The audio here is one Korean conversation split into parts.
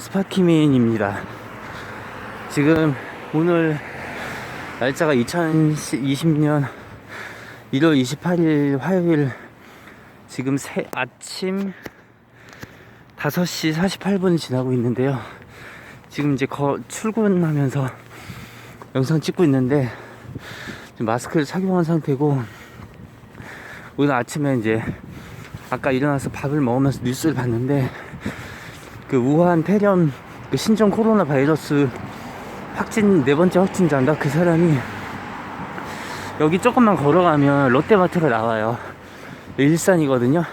스파키민입니다. 지금 오늘 날짜가 2020년 1월 28일 화요일 지금 새 아침 5시 48분 지나고 있는데요. 지금 이제 거, 출근하면서 영상 찍고 있는데 마스크를 착용한 상태고 오늘 아침에 이제 아까 일어나서 밥을 먹으면서 뉴스를 봤는데 그 우한 폐렴 그 신종 코로나 바이러스 확진 네 번째 확진자인가 그 사람이 여기 조금만 걸어가면 롯데마트가 나와요. 일산이거든요.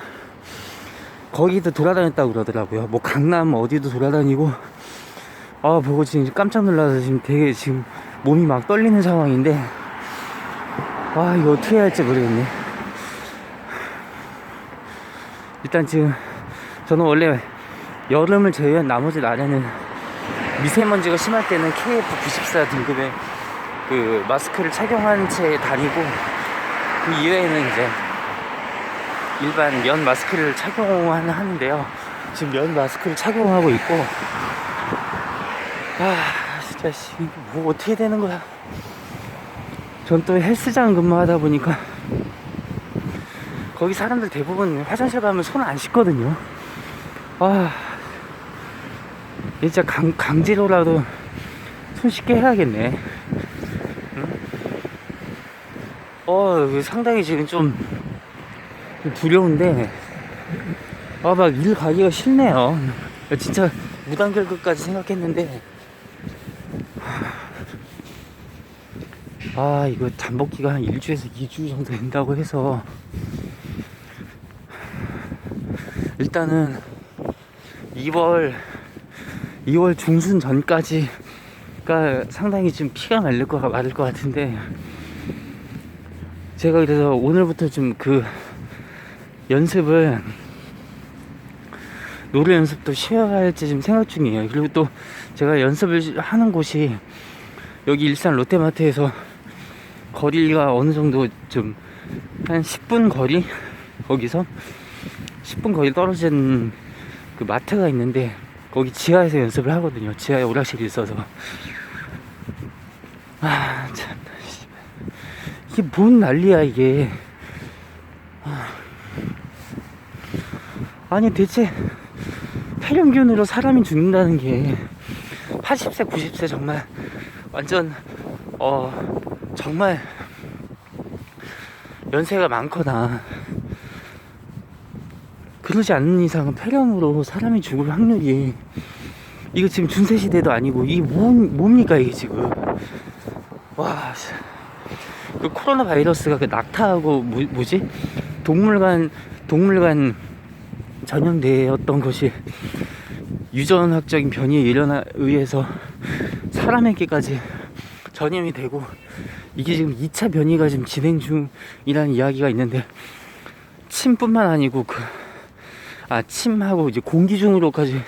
거기도 돌아다녔다고 그러더라고요. 뭐 강남 어디도 돌아다니고 아 보고 지금 깜짝 놀라서 지금 되게 지금 몸이 막 떨리는 상황인데 와 이거 어떻게 해야 할지 모르겠네. 일단 지금 저는 원래 여름을 제외한 나머지 날에는 미세먼지가 심할 때는 KF94 등급의 그 마스크를 착용한 채 다니고 그 이외에는 이제 일반 면 마스크를 착용하는데요. 지금 면 마스크를 착용하고 있고 아 진짜 뭐 어떻게 되는 거야? 전 또 헬스장 근무하다 보니까 거기 사람들 대부분 화장실 가면 손 안 씻거든요. 아, 진짜 강, 강제로라도 손 씻게 해야겠네. 응? 어, 상당히 지금 좀, 좀 두려운데, 아, 막 일 가기가 싫네요. 진짜 무단결급까지 생각했는데, 아, 이거 잠복기가 한 1주에서 2주 정도 된다고 해서, 일단은 2월 2월 중순 전까지가 상당히 지금 피가 말릴 것 말릴 것 같은데 제가 그래서 오늘부터 좀 그 연습을 노래 연습도 쉬어야 할지 지금 생각 중이에요. 그리고 또 제가 연습을 하는 곳이 여기 일산 롯데마트에서 거리가 어느 정도 좀 한 10분 거리 거기서 10분 거리 떨어진 그 마트가 있는데 거기 지하에서 연습을 하거든요. 지하에 오락실이 있어서. 아, 참. 이게 뭔 난리야, 이게. 아. 아니, 대체 폐렴균으로 사람이 죽는다는 게 80세, 90세 정말 완전, 어, 정말 연세가 많거나 그러지 않는 이상은 폐렴으로 사람이 죽을 확률이 이거 지금 중세 시대도 아니고 이게 뭐, 뭡니까 이게 지금 와. 씨. 그 코로나 바이러스가 그 낙타하고 뭐, 뭐지 동물관 동물관 전염되었던 것이 유전학적인 변이에 일어나 의해서 사람에게까지 전염이 되고 이게 지금 2차 변이가 지금 진행 중이라는 이야기가 있는데 침뿐만 아니고 그 아, 침하고 이제 공기 중으로까지.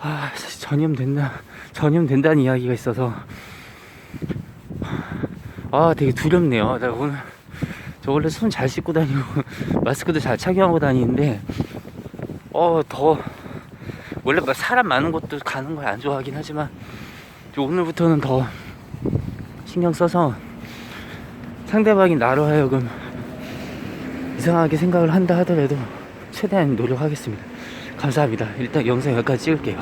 아, 전염된다, 전염된다는 이야기가 있어서. 아, 되게 두렵네요. 나 오늘 저 원래 손 잘 씻고 다니고 마스크도 잘 착용하고 다니는데 어, 더. 원래 막 사람 많은 곳도 가는 걸 안 좋아하긴 하지만 오늘부터는 더 신경 써서 상대방이 나로 하여금 이상하게 생각을 한다 하더라도 최대한 노력하겠습니다. 감사합니다. 일단 영상 여기까지 찍을게요.